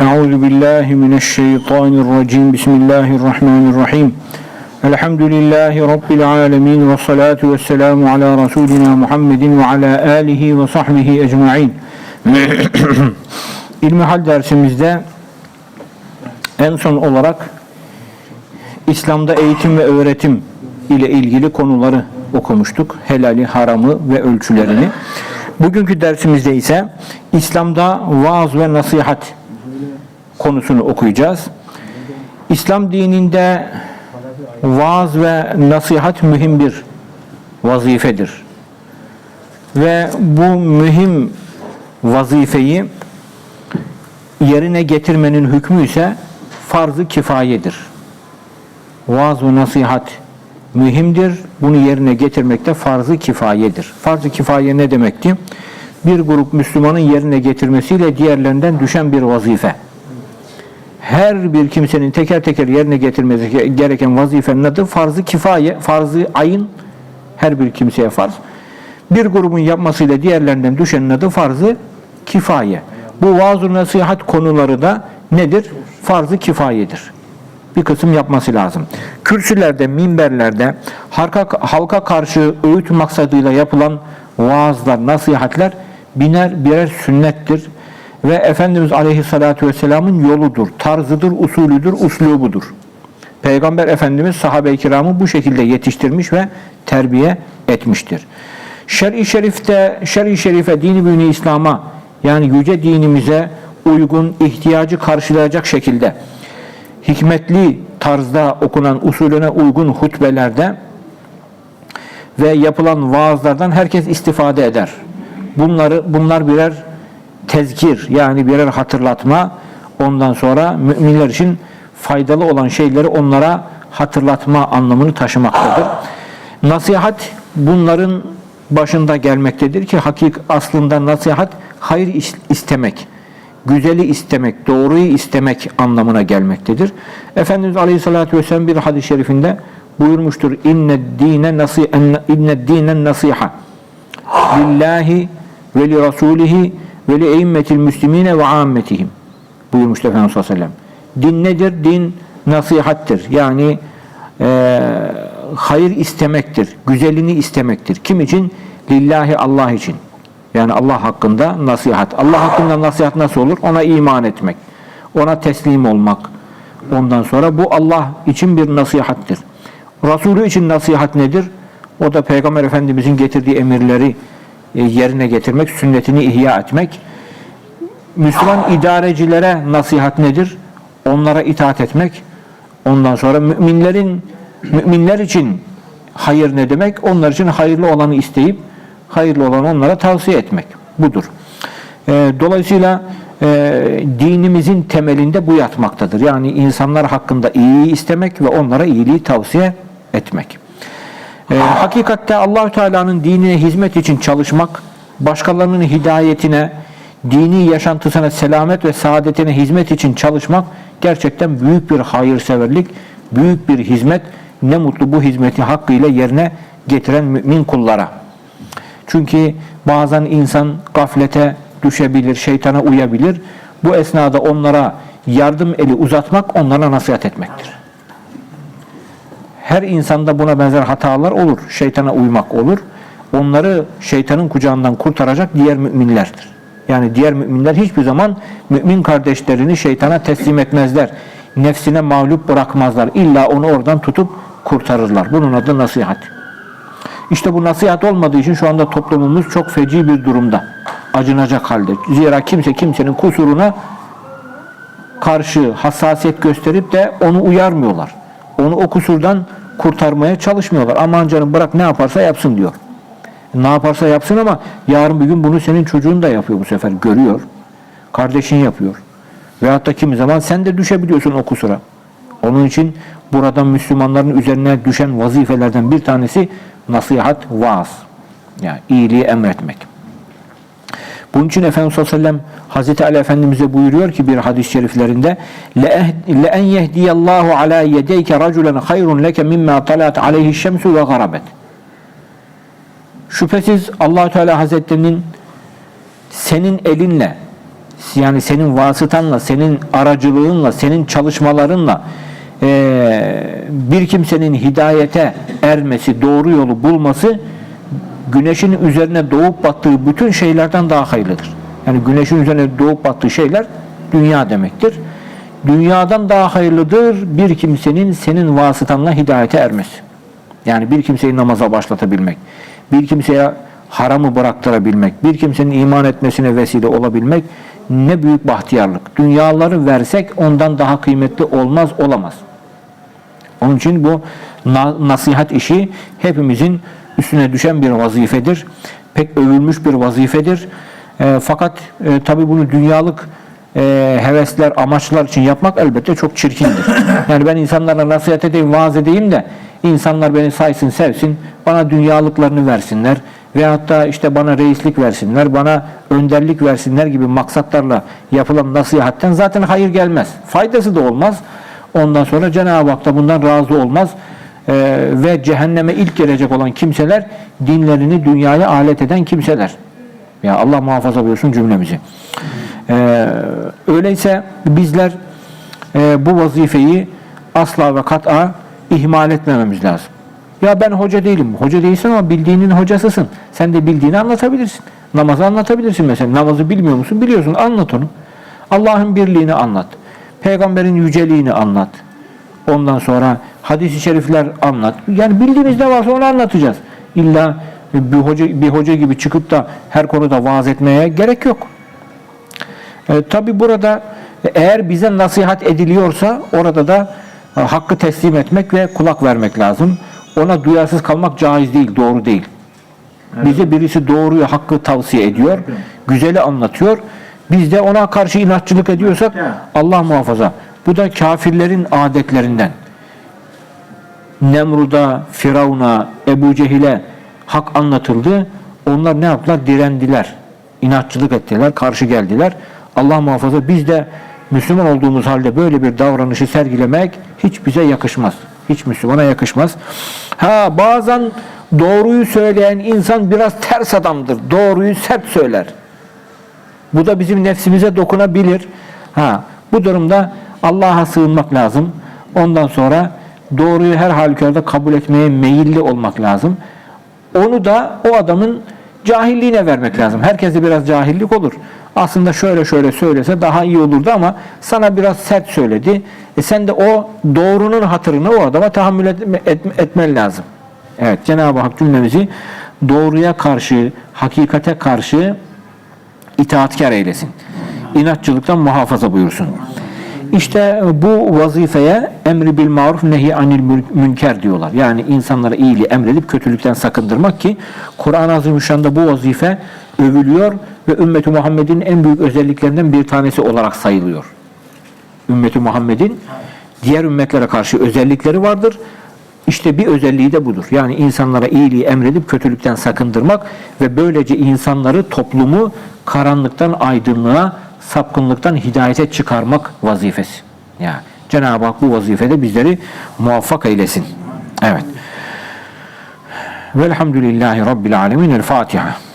أعوذ بالله من الشيطان الرجيم بسم الله الرحمن الرحيم الحمد لله رب العالمين والصلاة والسلام على رسولنا محمد وعلى آله وصحبه أجمعين İlmihal dersimizde en son olarak İslam'da eğitim ve öğretim ile ilgili konuları okumuştuk. Helali, haramı ve ölçülerini. Bugünkü dersimizde ise İslam'da vaaz ve nasihat konusunu okuyacağız. İslam dininde vaaz ve nasihat mühim bir vazifedir. Ve bu mühim vazifeyi yerine getirmenin hükmü ise farz-ı kifayedir. Vaaz ve nasihat mühimdir. Bunu yerine getirmek de farz-ı kifayedir. Farz-ı kifaye ne demekti? Bir grup Müslümanın yerine getirmesiyle diğerlerinden düşen bir vazife. Her bir kimsenin teker teker yerine getirmesi gereken vazifenin adı farz-ı kifaye, farz-ı ayın her bir kimseye farz. Bir grubun yapmasıyla diğerlerinden düşenin adı farz-ı kifaye. Bu vaaz-ı nasihat konuları da nedir? Farz-ı kifayedir bir kısım yapması lazım. Kürsülerde, minberlerde halka, halka karşı öğüt maksadıyla yapılan vaazlar, nasihatler biner birer sünnettir. Ve Efendimiz Aleyhisselatü Vesselam'ın yoludur, tarzıdır, usulüdür, uslubudur. Peygamber Efendimiz sahabe-i kiramı bu şekilde yetiştirmiş ve terbiye etmiştir. Şer-i şerifte, şer-i şerife, dini büyünü İslam'a yani yüce dinimize uygun ihtiyacı karşılayacak şekilde hikmetli tarzda okunan usulüne uygun hutbelerde ve yapılan vaazlardan herkes istifade eder. Bunları bunlar birer tezkir yani birer hatırlatma ondan sonra müminler için faydalı olan şeyleri onlara hatırlatma anlamını taşımaktadır. Nasihat bunların başında gelmektedir ki hakik aslında nasihat hayır istemek güzeli istemek, doğruyu istemek anlamına gelmektedir. Efendimiz Aleyhisselatü Vesselam bir hadis-i şerifinde buyurmuştur. İnne dine nasi inne dinen nasiha lillahi ve li rasulihi ve li eimmetil müslimine ve ammetihim. Buyurmuştur Efendimiz sallallahu aleyhi. Din nedir? Din nasihattir. Yani e, hayır istemektir. Güzelini istemektir. Kim için? Lillahi Allah için. Yani Allah hakkında nasihat. Allah hakkında nasihat nasıl olur? Ona iman etmek. Ona teslim olmak. Ondan sonra bu Allah için bir nasihattir. Resulü için nasihat nedir? O da Peygamber Efendimizin getirdiği emirleri e, yerine getirmek, sünnetini ihya etmek. Müslüman idarecilere nasihat nedir? Onlara itaat etmek. Ondan sonra müminlerin müminler için hayır ne demek? Onlar için hayırlı olanı isteyip hayırlı olan onlara tavsiye etmek. Budur. E, dolayısıyla e, dinimizin temelinde bu yatmaktadır. Yani insanlar hakkında iyiliği istemek ve onlara iyiliği tavsiye etmek. E, hakikatte Allahü Teala'nın dinine hizmet için çalışmak, başkalarının hidayetine, dini yaşantısına selamet ve saadetine hizmet için çalışmak gerçekten büyük bir hayırseverlik, büyük bir hizmet. Ne mutlu bu hizmeti hakkıyla yerine getiren mümin kullara. Çünkü bazen insan gaflete düşebilir, şeytana uyabilir. Bu esnada onlara yardım eli uzatmak, onlara nasihat etmektir. Her insanda buna benzer hatalar olur. Şeytana uymak olur. Onları şeytanın kucağından kurtaracak diğer müminlerdir. Yani diğer müminler hiçbir zaman mümin kardeşlerini şeytana teslim etmezler. Nefsine mağlup bırakmazlar. İlla onu oradan tutup kurtarırlar. Bunun adı nasihat. İşte bu nasihat olmadığı için şu anda toplumumuz çok feci bir durumda. Acınacak halde. Zira kimse kimsenin kusuruna karşı hassasiyet gösterip de onu uyarmıyorlar. Onu o kusurdan kurtarmaya çalışmıyorlar. Aman canım bırak ne yaparsa yapsın diyor. Ne yaparsa yapsın ama yarın bir gün bunu senin çocuğun da yapıyor bu sefer. Görüyor. Kardeşin yapıyor. Veyahut da kimi zaman sen de düşebiliyorsun o kusura. Onun için buradan Müslümanların üzerine düşen vazifelerden bir tanesi nasihat, vaaz. Yani iyiliği emretmek. Bunun için Efendimiz sallallahu aleyhi ve sellem Hazreti Ali Efendimiz'e buyuruyor ki bir hadis-i şeriflerinde لَاَنْ يَهْدِيَ اللّٰهُ عَلَى يَدَيْكَ رَجُلًا خَيْرٌ لَكَ مِمَّا طَلَعَتْ عَلَيْهِ الشَّمْسُ وَغَرَبَتْ Şüphesiz allah Teala Hazretlerinin senin elinle yani senin vasıtanla, senin aracılığınla, senin çalışmalarınla eee, bir kimsenin hidayete ermesi, doğru yolu bulması güneşin üzerine doğup battığı bütün şeylerden daha hayırlıdır. Yani güneşin üzerine doğup battığı şeyler dünya demektir. Dünyadan daha hayırlıdır bir kimsenin senin vasıtanla hidayete ermesi. Yani bir kimseyi namaza başlatabilmek, bir kimseye haramı bıraktırabilmek, bir kimsenin iman etmesine vesile olabilmek ne büyük bahtiyarlık. Dünyaları versek ondan daha kıymetli olmaz, olamaz. Onun için bu na- nasihat işi hepimizin üstüne düşen bir vazifedir. Pek övülmüş bir vazifedir. E, fakat e, tabi bunu dünyalık e, hevesler, amaçlar için yapmak elbette çok çirkindir. Yani ben insanlara nasihat edeyim, vaaz edeyim de insanlar beni saysın, sevsin, bana dünyalıklarını versinler veyahut da işte bana reislik versinler, bana önderlik versinler gibi maksatlarla yapılan nasihatten zaten hayır gelmez. Faydası da olmaz. Ondan sonra Cenab-ı Hak da bundan razı olmaz. Ee, ve cehenneme ilk gelecek olan kimseler dinlerini dünyaya alet eden kimseler. Ya Allah muhafaza buyursun cümlemizi. Ee, öyleyse bizler e, bu vazifeyi asla ve kat'a ihmal etmememiz lazım. Ya ben hoca değilim. Hoca değilsin ama bildiğinin hocasısın. Sen de bildiğini anlatabilirsin. Namazı anlatabilirsin mesela. Namazı bilmiyor musun? Biliyorsun. Anlat onu. Allah'ın birliğini anlat. Peygamberin yüceliğini anlat. Ondan sonra hadis-i şerifler anlat. Yani bildiğimiz ne varsa onu anlatacağız. İlla bir hoca bir hoca gibi çıkıp da her konuda vaaz etmeye gerek yok. E, Tabi burada eğer bize nasihat ediliyorsa orada da e, hakkı teslim etmek ve kulak vermek lazım. Ona duyarsız kalmak caiz değil, doğru değil. Bize birisi doğruyu, hakkı tavsiye ediyor, güzeli anlatıyor. Biz de ona karşı inatçılık ediyorsak Allah muhafaza. Bu da kafirlerin adetlerinden. Nemrud'a, Firavun'a, Ebu Cehil'e hak anlatıldı. Onlar ne yaptılar? Direndiler. İnatçılık ettiler, karşı geldiler. Allah muhafaza biz de Müslüman olduğumuz halde böyle bir davranışı sergilemek hiç bize yakışmaz. Hiç Müslümana yakışmaz. Ha bazen doğruyu söyleyen insan biraz ters adamdır. Doğruyu sert söyler. Bu da bizim nefsimize dokunabilir. Ha, bu durumda Allah'a sığınmak lazım. Ondan sonra doğruyu her halükarda kabul etmeye meyilli olmak lazım. Onu da o adamın cahilliğine vermek lazım. Herkese biraz cahillik olur. Aslında şöyle şöyle söylese daha iyi olurdu ama sana biraz sert söyledi. E sen de o doğrunun hatırını o adama tahammül etme, etme- etmen lazım. Evet Cenab-ı Hak cümlemizi doğruya karşı, hakikate karşı itaatkar eylesin. İnatçılıktan muhafaza buyursun. İşte bu vazifeye emri bil maruf nehi anil münker diyorlar. Yani insanlara iyiliği emredip kötülükten sakındırmak ki Kur'an-ı Azimüşşan'da bu vazife övülüyor ve ümmeti Muhammed'in en büyük özelliklerinden bir tanesi olarak sayılıyor. Ümmeti Muhammed'in diğer ümmetlere karşı özellikleri vardır. İşte bir özelliği de budur. Yani insanlara iyiliği emredip kötülükten sakındırmak ve böylece insanları, toplumu karanlıktan aydınlığa, sapkınlıktan hidayete çıkarmak vazifesi. Yani Cenab-ı Hak bu vazifede bizleri muvaffak eylesin. Evet. Velhamdülillahi Rabbil Alemin. El Fatiha.